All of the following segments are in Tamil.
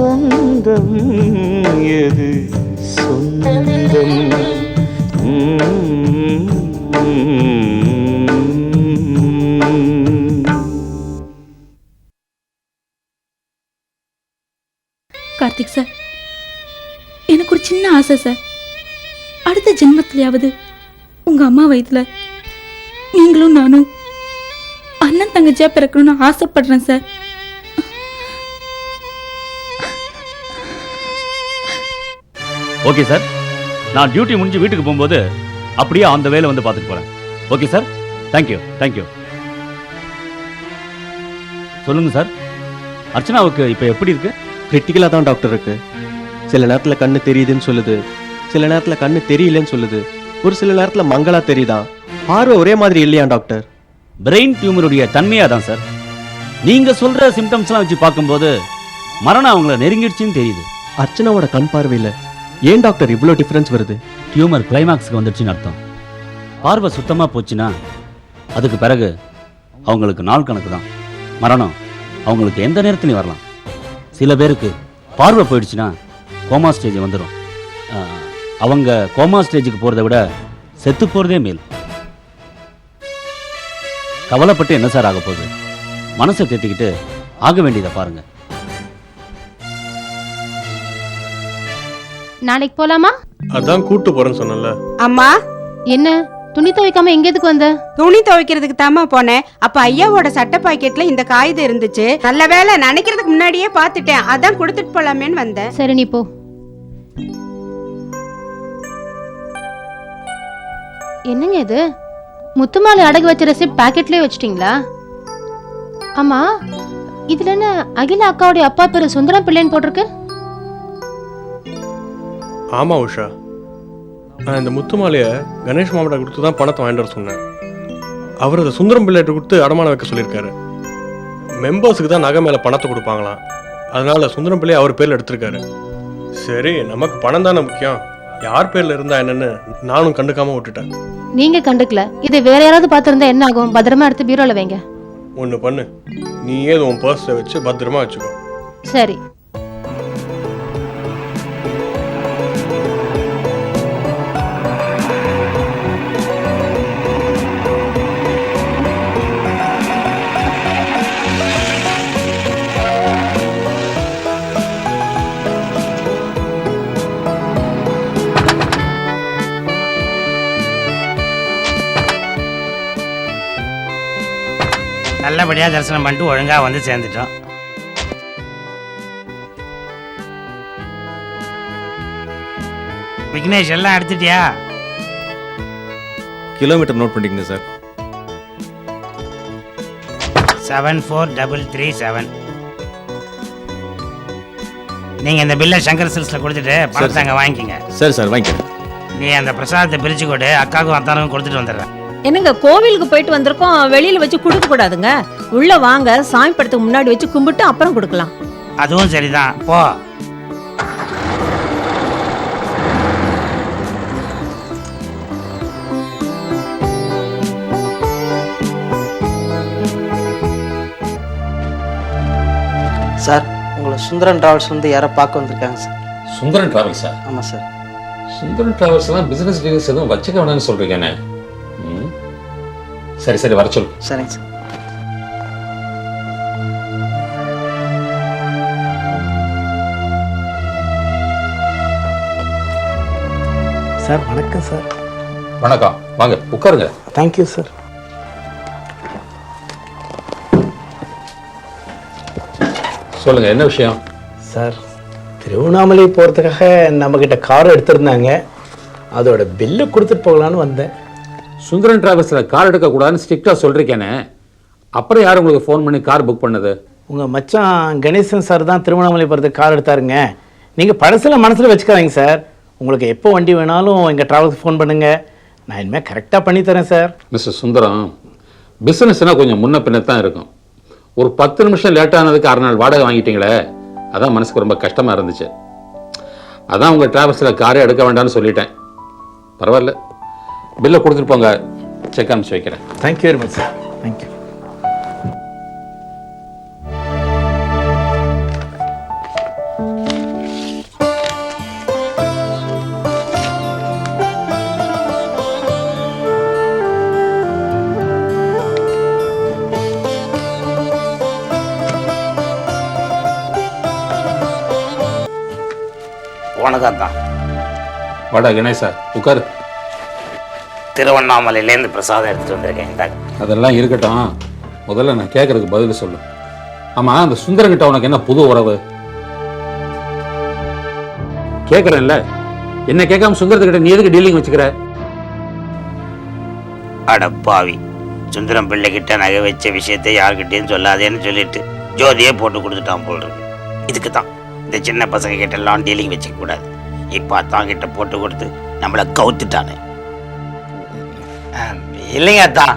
சொந்தம் எது? சொந்தம். கார்த்திக் சார் எனக்கு ஒரு சின்ன ஆசை சார். அடுத்த ஜென்மத்திலேயாவது உங்க அம்மா வயித்துல நீங்களும் நானும் அண்ணன் தங்கச்சியா பிறக்கணும்னு ஆசைப்படுறேன் சார். Okay sir. நான் டியூட்டி முடிஞ்சு வீட்டுக்கு போகும்போது அப்படியே அந்த வேலை வந்து பார்த்துட்டு போகிறேன் okay sir? Thank you thank you சொல்லுங்க சார். அர்ச்சனாவுக்கு இப்போ எப்படி இருக்கு? கிரிட்டிக்கலாக தான் டாக்டர் இருக்கு. சில நேரத்தில் கண்ணு தெரியுதுன்னு சொல்லுது. சில நேரத்தில் கண்ணு தெரியலன்னு சொல்லுது. ஒரு சில நேரத்தில் மங்களா தெரியுதான் பார்வை ஒரே மாதிரி இல்லையா டாக்டர் பிரெயின் டியூமருடைய தன்மையாக தான் சார் நீங்கள் சொல்கிற சிம்டம்ஸ்லாம் வச்சு பார்க்கும்போது மரணம் அவங்கள நெருங்கிடுச்சுன்னு தெரியுது. அர்ச்சனாவோட கண் பார்வையில் ஏன் டாக்டர் இவ்வளோ டிஃப்ரென்ஸ் வருது? டியூமர் கிளைமாக்ஸ்க்கு வந்துடுச்சுன்னு அர்த்தம். பார்வை சுத்தமாக போச்சுன்னா அதுக்கு பிறகு அவங்களுக்கு நாள் கணக்கு தான். மரணம் அவங்களுக்கு எந்த நேரத்துலையும் வரலாம். சில பேருக்கு பார்வை போயிடுச்சுன்னா கோமா ஸ்டேஜ் வந்துடும் அவங்க கோமா ஸ்டேஜுக்கு போகிறத விட செத்து போகிறதே மேல். கவலைப்பட்டு என்ன சார் ஆக போகுது? மனசை தேத்திக்கிட்டு ஆக வேண்டியதை பாருங்க. நாளைக்கு போலாமா? அதான் கூட்டு போறேன்னு சொன்னல அம்மா. என்ன? துணி துவைக்காம எங்க எதுக்கு வந்த? துணி துவைக்கிறதுக்கு தாம்மா போனேன். அப்ப ஐயாவோட சட்டை பாக்கெட்ல இந்த காகிதம் இருந்துச்சு. நல்ல வேளை நினைக்கிறதுக்கு முன்னாடியே பார்த்துட்டேன். அதான் கொடுத்துட்டு போலாமேன்னு வந்தேன். சரி நீ போ. என்னங்க இது? முத்துமாலை அடகு வச்ச ரெசிப்ட் பாக்கெட்லயே வச்சிட்டீங்களா? ஆமா இதுல என்ன அகில அக்காவுடைய அப்பா பேரு சுந்தரம் பிள்ளைன்னு போட்டிருக்கு? ஆமா உஷா. நான் இந்த முத்து மாலையை கணேஷ் மாமட்ட கொடுத்து தான் பணத்தை வாங்கிட்டு வர சொன்னேன். அவர் அதை சுந்தரம் பிள்ளைகிட்ட கொடுத்து அடமானம் வைக்க சொல்லியிருக்காரு. மெம்பர்ஸுக்கு தான் நகை மேலே பணத்தை கொடுப்பாங்களாம். அதனால சுந்தரம் பிள்ளை அவர் பேர்ல எடுத்திருக்காரு. சரி நமக்கு பணம் தானே முக்கியம். யார் பேர்ல இருந்தா என்னன்னு நானும் கண்டுக்காம விட்டுட்டேன். நீங்க கண்டுக்கல. இதை வேற யாராவது பார்த்திருந்தா என்ன ஆகும்? பத்திரமா எடுத்து பீரோல வைங்க. ஒன்று பண்ணு. நீயே உன் பர்ஸை வச்சு பத்திரமா வச்சுக்கோ. சரி. நல்லபடியாக தரிசனம் பண்ணிட்டு ஒழுங்காக வந்து சேர்ந்துட்டோம். விக்னேஷ் எல்லாம் எடுத்துட்டியா? கிலோமீட்டர் நோட் பண்ணிக்கங்க sir. Seven four double three seven நீங்கள் இந்த பில்லை சங்கர் சில்ஸில் கொடுத்துட்டு பணத்தை அங்கே வாங்கிக்கங்க. சரி சார் வாங்கிக்கிறேன். நீ அந்த பிரசாதத்தை பிரித்து கொடு அக்காவுக்கும் அத்தானுக்கும் கொடுத்துட்டு வந்துடுறேன். என்னங்க கோவிலுக்கு போயிட்டு வந்திருக்கோம் வெளியில வச்சு கொடுக்க கூடாதுங்க. உள்ள வாங்க சாமி படத்துக்கு முன்னாடி வச்சு கும்பிட்டு அப்புறம் கொடுக்கலாம். அதுவும் சரிதான். போ. சார் உங்களை சுந்தரன் டிராவல்ஸ் வந்து யாரோ பார்க்க வந்திருக்காங்க சார். சுந்தரன் டிராவல்ஸா ஆமாம் சார். சுந்தரன் டிராவல்ஸ் எல்லாம் பிசினஸ் டீல்ஸ் எதுவும் வச்சுக்க வேணாம்னு சொல்றீங்கண்ணே ம். சரி சரி வர சொல்லு. சரிங்க சார். சார் வணக்கம் சார். வணக்கம் வாங்க உட்காருங்க. தேங்க்யூ சார் சொல்லுங்க என்ன விஷயம்? சார் திருவண்ணாமலை போகிறதுக்காக நம்மக்கிட்ட கார் எடுத்திருந்தாங்க. அதோட பில்லு கொடுத்துட்டு போகலான்னு வந்தேன். சுந்தரன் டிராவல்ஸ்ல கார் எடுக்க கூடாதுன்னு ஸ்ட்ரிக்டா சொல்றீங்கண்ணே அப்புறம் யார் உங்களுக்கு ஃபோன் பண்ணி கார் புக் பண்ணது? உங்கள் மச்சான் கணேசன் சார் தான் திருவண்ணாமலை போகிறதுக்கு கார் எடுத்தாருங்க. நீங்கள் பழசில் மனசில் வச்சுக்காதீங்க சார் உங்களுக்கு எப்போ வண்டி வேணாலும் எங்கள் ட்ராவல்ஸ்க்கு ஃபோன் பண்ணுங்கள் நான் இனிமேல் கரெக்டாக பண்ணி தரேன் சார் மிஸ்டர் சுந்தரம் பிசினஸ்னா கொஞ்சம் முன்ன பின்ன தான் இருக்கும். ஒரு பத்து நிமிஷம் லேட் ஆனதுக்கு அரை நாள் வாடகை வாங்கிட்டீங்களே அதான் மனசுக்கு ரொம்ப கஷ்டமா இருந்துச்சு. அதான் உங்க டிராவல்ஸில் காரே எடுக்க வேண்டாம்னு சொல்லிட்டேன். பரவாயில்ல. பில்லை கொடுத்துட்டு செக் அனுப்பிச்சு வைக்கிறேன். Thank you very much sir thank you வணக்கம் தான் வாடா கணேஷா உட்காரு. திருவண்ணாமலையிலேருந்து பிரசாதம் எடுத்துட்டு வந்திருக்கேன். இந்தாங்க. அதெல்லாம் இருக்கட்டும். முதல்ல நான் கேட்கறதுக்கு பதில் சொல்லு. ஆமா அந்த சுந்தரங்கிட்ட உனக்கு என்ன புது உறவு? கேட்கறேன்ல என்ன கேட்காம சுந்தரத்துக்கிட்ட நீ எதுக்கு டீலிங் வச்சுக்கிற? அட பாவி. சுந்தரம் பிள்ளைகிட்ட நகை வச்ச விஷயத்தை யார்கிட்டயும் சொல்லாதேன்னு சொல்லிட்டு ஜோதியே போட்டு கொடுத்துட்டான் போல் இருக்கு. இதுக்கு தான். இந்த சின்ன பசங்க கிட்ட எல்லாம் டீலிங் வச்சுக்க கூடாது. இப்போ அத்தான் கிட்ட போட்டு கொடுத்து நம்மளை கவுத்துட்டானே. இல்லைங்க அத்தான்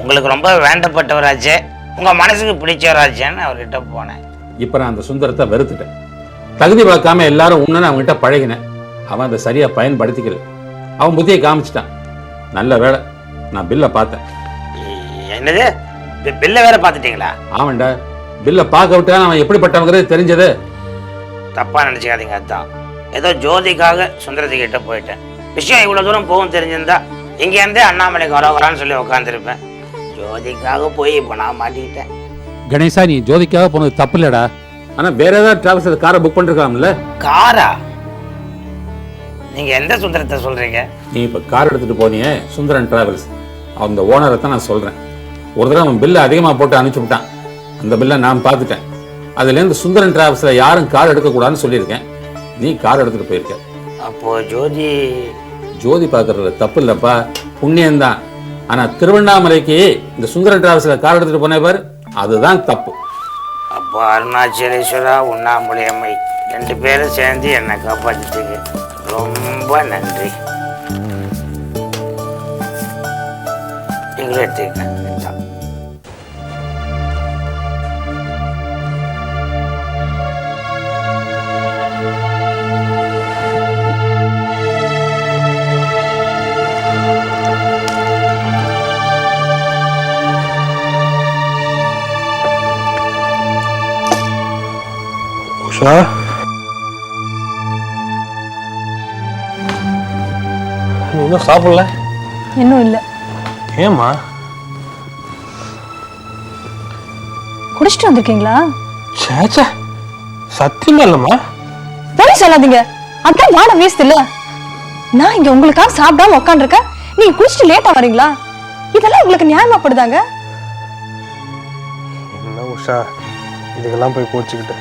உங்களுக்கு ரொம்ப வேண்டப்பட்டவராச்சே. உங்க மனசுக்கு பிடிச்சவராச்சேன்னு அவர்கிட்ட போனேன். இப்ப நான் அந்த சுந்தரத்தை வெறுத்துட்டேன். தகுதி பார்க்காம எல்லாரும் உன்னு அவன்கிட்ட பழகினேன். அவன் அதை சரியா பயன்படுத்திக்கல. அவன் புத்தியை காமிச்சிட்டான். நல்ல வேளை நான் பில்லை பார்த்தேன். என்னது? பில்லை வேற பார்த்துட்டீங்களா? ஆமாண்டா. பில்லை பார்க்க விட்டா அவன் எப்படிப்பட்டவங்கிறது தெரிஞ்சது. தப்பா நினைச்சுக்காதீங்க அதான் ஏதோ ஜோதிக்காக சுந்தரத்துக்கிட்ட போயிட்டேன். விஷயம் இவ்வளவு தூரம் போகும் தெரிஞ்சிருந்தா இங்கேருந்தே அண்ணாமலைக்கு வரோகரான்னு சொல்லி உட்காந்துருப்பேன் ஜோதிக்காக போய் இப்போ நான் மாட்டிக்கிட்டேன். கணேசா நீ ஜோதிக்காக போனது தப்பு இல்லடா ஆனா வேற ஏதாவது டிராவல்ஸ் காரை புக் பண்ணிருக்கலாம்ல? காரா நீங்க எந்த சுந்தரத்தை சொல்றீங்க? நீ இப்ப கார் எடுத்துட்டு போனியே சுந்தரன் டிராவல்ஸ் அந்த ஓனரை தான் நான் சொல்றேன். ஒரு தடவை அவன் பில்லை அதிகமா போட்டு அனுப்பிச்சு விட்டான். அந்த பில்லை நான் பார்த்துட்டேன். அதுல இருந்து சுந்தரன் டிராவல்ஸ்ல யாரும் கார் எடுக்க கூடாதுன்னு சொல்லியிருக்கேன். நீ கார் எடுத்துட்டு போயிருக்க. அப்போ ஜோதி ஜோதி பார்க்கறதுல தப்பு இல்லப்பா. புண்ணியம்தான். ஆனா திருவண்ணாமலைக்கு இந்த சுந்தர டிராவல்ஸ்ல கார் எடுத்துட்டு போனே அதுதான் தப்பு. அப்போ அருணாச்சலேஸ்வரா உண்ணாமுலையம்மை ரெண்டு பேரும் சேர்ந்து என்னை காப்பாற்றிட்டீங்க ரொம்ப நன்றி. எங்களை எடுத்துக்கிட்டேன். உஷா நீ இன்னும் சாப்பிடல? இன்னும் இல்லை. ஏம்மா? குடிச்சிட்டு வந்திருக்கீங்களா? சேச்சா சத்தியமா இல்லைம்மா. போய் சொல்லாதீங்க. அதான் வாட வேஸ்ட் இல்ல நான் இங்க உங்களுக்காக சாப்பிடாம உட்காந்துருக்கேன் நீங்க குடிச்சிட்டு லேட்டா வரீங்களா? இதெல்லாம் உங்களுக்கு நியாயமாப்படுதாங்க? என்ன உஷா? இதுக்கெல்லாம் போய் கோச்சிக்கிட்டு.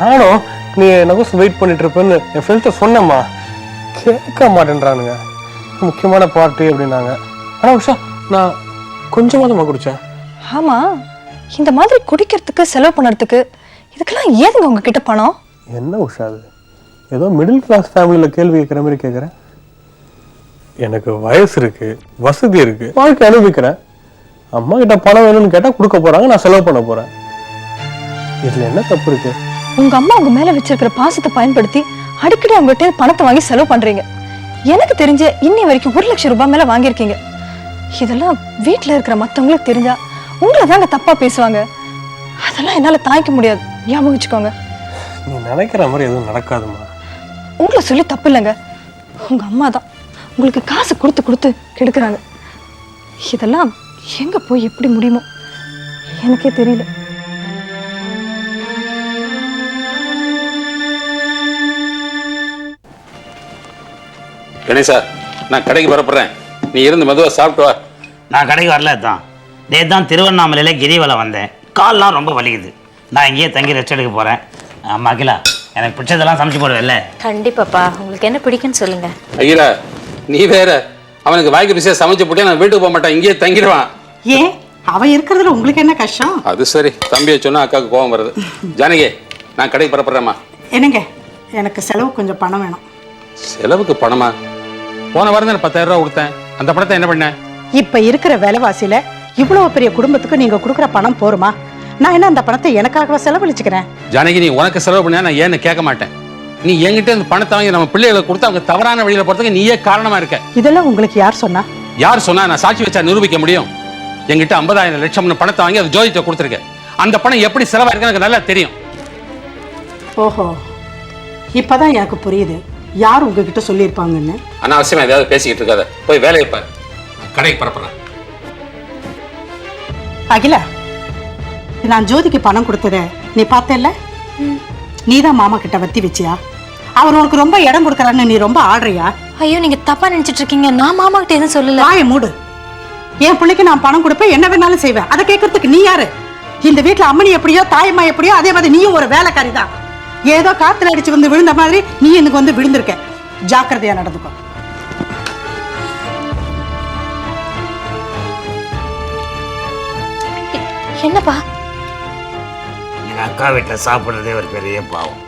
நானும் நீ நகஸ் வெயிட் பண்ணிட்டு இருப்பேன்னு என் ஃப்ரெண்ட்ஸை சொன்னேம்மா. கேட்க மாட்டேன்றானுங்க. முக்கியமான பார்ட்டி அப்படின்னாங்க. ஆனா உஷா நான் கொஞ்சமாதம்மா குடிச்சேன். ஆமா இந்த மாதிரி குடிக்கிறதுக்கு செலவு பண்ணுறதுக்கு இதுக்கெல்லாம் ஏதுங்க உங்ககிட்ட பணம்? என்ன உஷா அது? ஏதோ மிடில் கிளாஸ் ஃபேமிலியில் கேள்வி கேட்குற மாதிரி கேட்குறேன். எனக்கு வயசு இருக்கு வசதி இருக்கு வாழ்க்கை அனுபவிக்கிறேன். அம்மா கிட்ட பணம் வேணும்னு கேட்டா கொடுக்க போறாங்க நான் செலவு பண்ண போறேன். இதுல என்ன தப்பு இருக்கு? உங்க அம்மா உங்க மேல வச்சிருக்கிற பாசத்தை பயன்படுத்தி அடிக்கடி அவங்ககிட்ட பணத்தை வாங்கி செலவு பண்றீங்க. எனக்கு தெரிஞ்ச இன்னி வரைக்கும் ஒரு லட்சம் ரூபாய் மேல வாங்கியிருக்கீங்க. இதெல்லாம் வீட்ல இருக்கிற மத்தவங்களுக்கு தெரிஞ்சா உங்களை தாங்க தப்பா பேசுவாங்க. அதெல்லாம் என்னால தாங்கிக்க முடியாது. ஞாபகம் வச்சுக்கோங்க. நீ நினைக்கிற மாதிரி எதுவும் நடக்காதுமா உங்களை சொல்லி தப்பு இல்லைங்க. உங்க அம்மா தான் உங்களுக்கு காசு கொடுத்து கொடுத்து கெடுக்குறாங்க. இதெல்லாம் எங்க போய் எப்படி முடியுமோ? எனக்கே தெரியல. கணேசா நான் கடைக்கு வரப்படுறேன் நீ இருந்து மெதுவா சாப்பிட்டு வா. நான் கடைக்கு வரல தான் நேற்று தான் திருவண்ணாமலையில் கிரிவலம் வந்தேன். கால்லாம் ரொம்ப வலிக்குது. நான் இங்கேயே தங்கி ரெஸ்ட் எடுக்க போகிறேன் ஆமாம் அகிலா எனக்கு பிடிச்சதெல்லாம் சமைச்சு போடுவேல்ல? கண்டிப்பாப்பா. உங்களுக்கு என்ன பிடிக்குன்னு சொல்லுங்க. ஐயரா நீ வேற. அவனுக்கு வாய்க்கு ருசியா சமைச்சு போட்டே நான் வீட்டுக்கு போக மாட்டேன். இங்கேயே தங்கிடுவான். ஏன்? அவ இருக்கிறதுல உங்களுக்கு என்ன கஷ்டம்? அது சரி. தம்பியை சொன்னா அக்காவுக்கு கோவம் வருது. ஜானகி நான் கடைக்கு பரப்புறேம்மா என்னங்க? எனக்கு செலவு கொஞ்சம் பணம் வேணும். செலவுக்கு பணமா? போன வாரம் தான் பத்தாயிரம் ரூபா கொடுத்தேன். அந்த பணத்தை என்ன பண்ண? இப்ப இருக்கிற விலைவாசியில இவ்வளவு பெரிய குடும்பத்துக்கு நீங்க கொடுக்குற பணம் போருமா? நான் என்ன அந்த பணத்தை எனக்காக செலவழிச்சுக்கிறேன்? ஜானகி நீ உனக்கு செலவு பண்ணியா நான் ஏன்னு கேட்க மாட்டேன். நீ என்கிட்ட இந்த பணத்தை வாங்கி நம்ம பிள்ளைகளுக்கு கொடுத்து அவங்க தவறான வழியில போறதுக்கு நீயே காரணமா இருக்க. இதெல்லாம் உங்களுக்கு யார் சொன்னா? யார் சொன்னா நான் சாட்சி வச்சா நிரூபிக்க முடியும்? என்கிட்ட ஐம்பதாயிரம் லட்சம்னு பணத்தை வாங்கி அது ஜோதிட்ட கொடுத்துருக்கேன் அந்த பணம் எப்படி செலவாயிருக்குன்னு எனக்கு நல்லா தெரியும். ஓஹோ. இப்பதான் எனக்கு புரியுது. யார் உங்ககிட்ட சொல்லியிருப்பாங்கன்னு? அனாவசியமா ஏதாவது பேசிக்கிட்டு இருக்காத. போய் வேலையை பாரு. நான் கடைக்கு பரப்புறேன் அகிலா நான் ஜோதிக்கு பணம் கொடுத்தத நீ பார்த்தல்ல? நீதான் மாமா கிட்ட வத்தி வச்சியா? அவர் உனக்கு ரொம்ப இடம் கொடுக்கறான்னு நீ ரொம்ப ஆடுறியா ஐயோ நீங்க தப்பா நினைச்சிட்டு இருக்கீங்க. நான் மாமா கிட்ட எதுவும் சொல்லல. வாய மூடு. என் பிள்ளைக்கு நான் பணம் கொடுப்பேன். என்ன வேணாலும் செய்வேன். அதை கேட்கறதுக்கு நீ யாரு? இந்த வீட்ல அம்மனி எப்படியோ தாயம்மா எப்படியோ அதே மாதிரி நீயும் ஒரு வேலைக்காரி தான் ஏதோ காத்துல அடிச்சு வந்து விழுந்த மாதிரி நீ எனக்கு வந்து விழுந்திருக்க. ஜாக்கிரதையா நடந்துக்கோ. என்னப்பா? எங்க அக்கா வீட்டில் சாப்பிட்றதே ஒரு பெரிய பாவம்.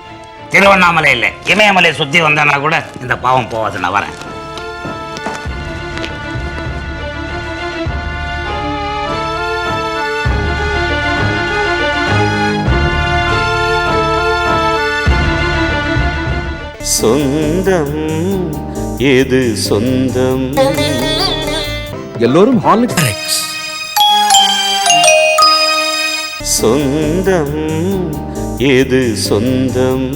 திருவண்ணாமலை இல்லை இமயமலை சுற்றி வந்தானா கூட இந்த பாவம் போகாது நான் வரேன். சொந்தம்? எது சொந்தம்? எல்லோரும் ஹார்லிக்ஸ் சொந்தம்? எது சொந்தம்?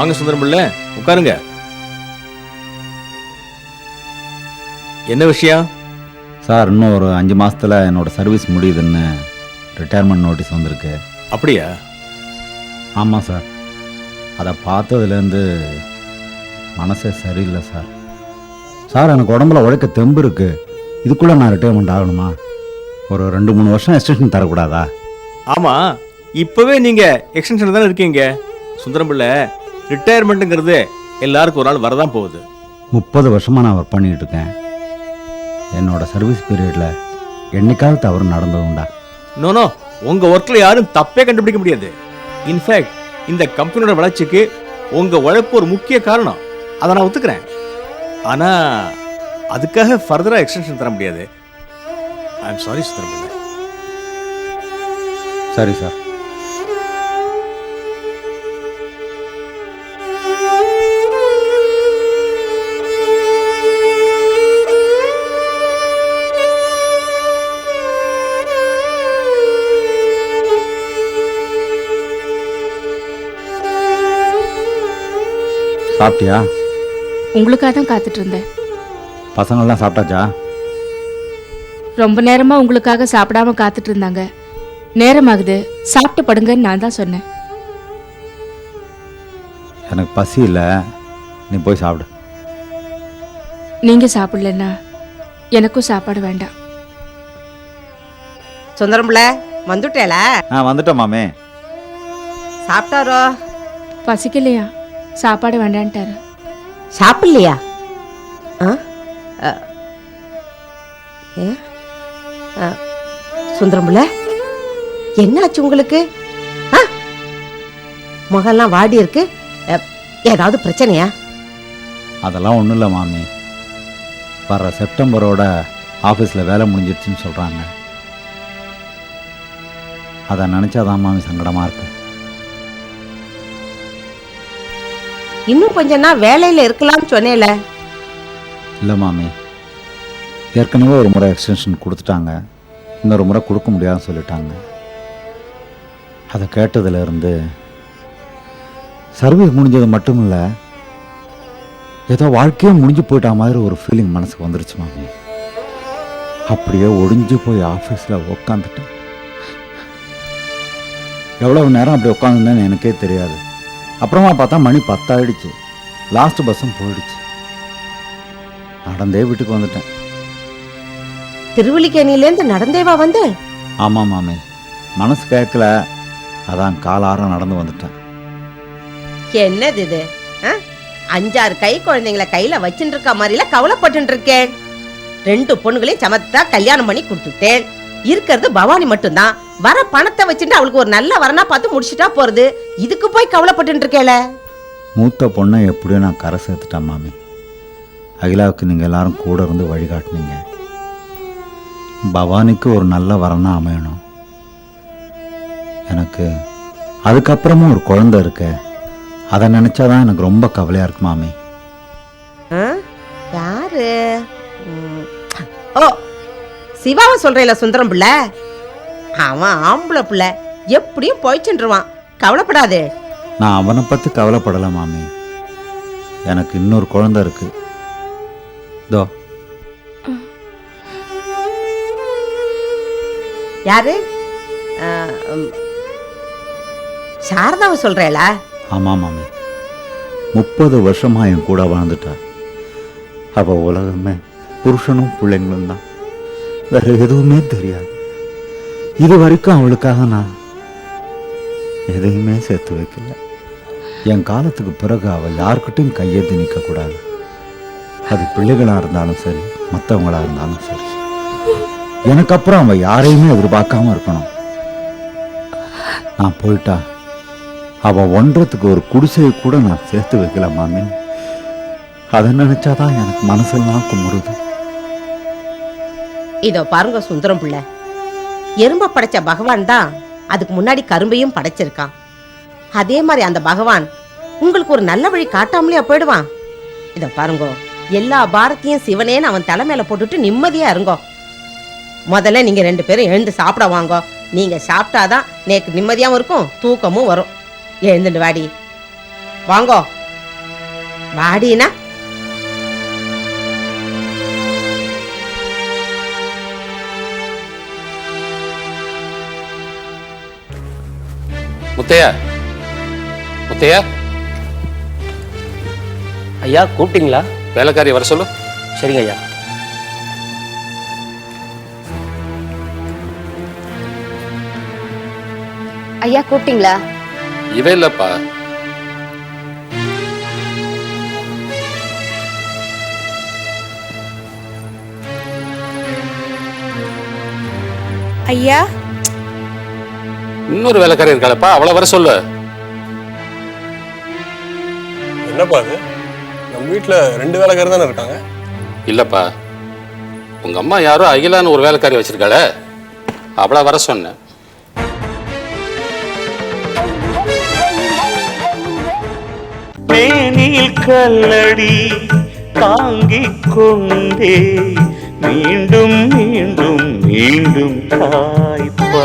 வாங்க சுந்தரம் பிள்ளை உட்காருங்க. என்ன விஷயம்? சார் இன்னும் ஒரு அஞ்சு மாசத்துல என்னோட சர்வீஸ் முடியுதுன்னு ரிட்டையர்மெண்ட் நோட்டீஸ் வந்திருக்கு. அப்படியா? ஆமாம் சார். அதை பார்த்ததுலேருந்து மனசே சரியில்லை சார். சார் எனக்கு உடம்புல உழைக்க தெம்பு இருக்கு. இதுக்குள்ளே நான் ரிட்டையர்மெண்ட் ஆகணுமா? ஒரு ரெண்டு மூணு வருஷம் எக்ஸ்டென்ஷன் தரக்கூடாதா? ஆமா இப்பவே நீங்க எக்ஸ்டென்ஷன் தானே இருக்கீங்க. சுந்தரம் பிள்ளை ரிட்டையர்மெண்ட்டுங்கிறது எல்லாருக்கும் ஒரு நாள் வரதான் போகுது. முப்பது வருஷமாக நான் ஒர்க் பண்ணிட்டு இருக்கேன். என்னோட சர்வீஸ் பீரியடில் என்னைக்காவது தவறு நடந்தது உண்டா? நோ நோ உங்க ஒர்க்ல யாரும் தப்பே கண்டுபிடிக்க முடியாது. இன்ஃபேக்ட் இந்த கம்பெனியோட வளர்ச்சிக்கு உங்க உழைப்பு ஒரு முக்கிய காரணம். அதை நான் ஒத்துக்கிறேன். ஆனா அதுக்காக ஃபர்தரா எக்ஸ்டென்ஷன் தர முடியாது. I am sorry Sundaram Pillai சரி சார் சாப்பிட்டியா? உங்களுக்காக தான் காத்துட்டு இருந்தேன் பசங்கள்லாம் சாப்பிட்டாச்சா? ரொம்ப நேரமா உங்களுக்காக சாப்பிடாம காத்துட்டு இருந்தாங்க நேரமாகுது சாப்பிட்டு படுங்கன்னு நான் தான் சொன்னேன். எனக்கு பசி இல்லை. நீ போய் சாப்பிடு. நீங்க சாப்பிடலன்னா எனக்கும் சாப்பாடு வேண்டாம். சுந்தரம்ல வந்துட்டேல? ஆ வந்துட்டோம் மாமே. சாப்பிட்டாரோ? பசிக்கலையா? சாப்பாடு வேண்டான்ட்டாரு. சாப்பிடலையா? சுந்தரமுல என்னாச்சு உங்களுக்கு? ஆ? முகம்லாம் வாடி இருக்கு. ஏதாவது பிரச்சனையா? அதெல்லாம் ஒன்றும் இல்லை மாமி. வர்ற செப்டம்பரோட ஆஃபீஸில் வேலை முடிஞ்சிருச்சுன்னு சொல்கிறாங்க அதை நினச்சாதான் மாமி சங்கடமாக இருக்கு. இன்னும் கொஞ்ச நாள் வேலையில் இருக்கலாம்னு சொன்னேல. இல்லை மாமி. ஏற்கனவே ஒரு முறை எக்ஸ்டென்ஷன் கொடுத்துட்டாங்க. இன்னொரு முறை கொடுக்க முடியாதுன்னு சொல்லிட்டாங்க. அதை கேட்டதுலேருந்து சர்வீஸ் முடிஞ்சது மட்டும் இல்லை ஏதோ வாழ்க்கையே முடிஞ்சு போயிட்டா மாதிரி ஒரு ஃபீலிங் மனசுக்கு வந்துருச்சு மாமி. அப்படியே ஒடிஞ்சு போய் ஆஃபீஸில் உக்காந்துட்டேன். எவ்வளவு நேரம் அப்படி உட்காந்துருந்தேன்னு எனக்கே தெரியாது. அப்புறமா பார்த்தா மணி பத்தாயிடுச்சு. லாஸ்ட் பஸ்ஸும் போயிடுச்சு. நடந்தே வீட்டுக்கு வந்துட்டேன். திருவல்லிக்கேணியிலேருந்து நடந்தேவா வந்து? ஆமாம் மாமி. மனசு கேட்கல அதான் காலாரம் நடந்து வந்துட்டேன். என்னது இது? ஆ? அஞ்சாறு கை குழந்தைங்கள கையில வச்சுட்டு இருக்க மாதிரில கவலைப்பட்டு இருக்கேன் ரெண்டு பொண்ணுகளையும் சமத்தா கல்யாணம் பண்ணி கொடுத்துட்டேன். இருக்கிறது பவானி மட்டும்தான். வர பணத்தை வச்சுட்டு அவளுக்கு ஒரு நல்ல வரனா பார்த்து முடிச்சுட்டா போறது. இதுக்கு போய் கவலைப்பட்டு இருக்கேல மூத்த பொண்ணை எப்படியோ நான் கரை சேர்த்துட்டேன் மாமி. அகிலாவுக்கு நீங்க எல்லாரும் கூட இருந்து வழிகாட்டுனீங்க பவானிக்கு ஒரு நல்ல வரனா அமையணும். எனக்கு அதுக்கப்புறமும் ஒரு குழந்தை இருக்கு. அதை நினைச்சாதான் எனக்கு ரொம்ப கவலையா இருக்கு மாமி. யாரு? ஓ சிவாவை சொல்கிறேல சுந்தரம் பிள்ளை? அவன் ஆம்பளை பிள்ளை. எப்படியும் போய்ச்சுருவான் கவலைப்படாதே. நான் அவனை பற்றி கவலைப்படலை மாமி. எனக்கு இன்னொரு குழந்தை இருக்கு. தோ யாரு. சாரதாவை சொல்றேளா ஆமாம் மாமி. முப்பது வருஷமா என் கூட வாழ்ந்துட்டா. அவ உலகமே புருஷனும் பிள்ளைங்களும் தான். வேற எதுவுமே தெரியாது. இது வரைக்கும் அவளுக்காக நான் எதையுமே சேர்த்து வைக்கல. என் காலத்துக்கு பிறகு அவள் யார்கிட்டையும் கையெழுத்து நிற்கக்கூடாது. அது பிள்ளைகளாக இருந்தாலும் சரி மற்றவங்களாக இருந்தாலும் சரி. எனக்கு அப்புறம் அவள் யாரையுமே எதிர்பார்க்காம இருக்கணும். நான் போயிட்டா அவள் ஒன்றத்துக்கு ஒரு குடிசையை கூட நான் சேர்த்து வைக்கல மாமி. அதை நினைச்சாதான் எனக்கு மனசெல்லாம் குமுறுது. இதோ பாருங்க சுந்தரம் பிள்ளை. எறும்ப படைச்ச பகவான் தான் அதுக்கு முன்னாடி கரும்பையும் படைச்சிருக்கான். அதே மாதிரி அந்த பகவான் உங்களுக்கு ஒரு நல்ல வழி காட்டாமலேயா போயிடுவான் இதை பாருங்க எல்லா பாரத்தையும் சிவனேன்னு அவன் தலைமையில போட்டுட்டு நிம்மதியா இருங்கோ. முதல்ல நீங்க ரெண்டு பேரும் எழுந்து சாப்பிட வாங்கோ. நீங்க சாப்பிட்டாதான் நேக்கு நிம்மதியாவும் இருக்கும் தூக்கமும் வரும். எழுந்துட்டு வாடி. வாங்கோ. வாடினா முத்தையா? முத்தையா? ஐயா கூப்பிட்டீங்களா? வேலைக்காரி வர சொல்லு. சரிங்க ஐயா. ஐயா கூப்பிட்டீங்களா? இவ இல்லப்பா. ஐயா இன்னொரு வேலைக்காரி இருக்காளப்பா அவளை வர சொல்லு. என்னப்பா அது? நம்ம வீட்டில் ரெண்டு வேலைக்காரர் தானே இருக்காங்க? இல்லப்பா உங்க அம்மா யாரோ அகிலான்னு ஒரு வேலைக்காரி வச்சிருக்காளே அவளை வர சொன்னேன். மேனில் கல்லடி தாங்கிக் கொண்டே மீண்டும் மீண்டும் மீண்டும் தாய்ப்பா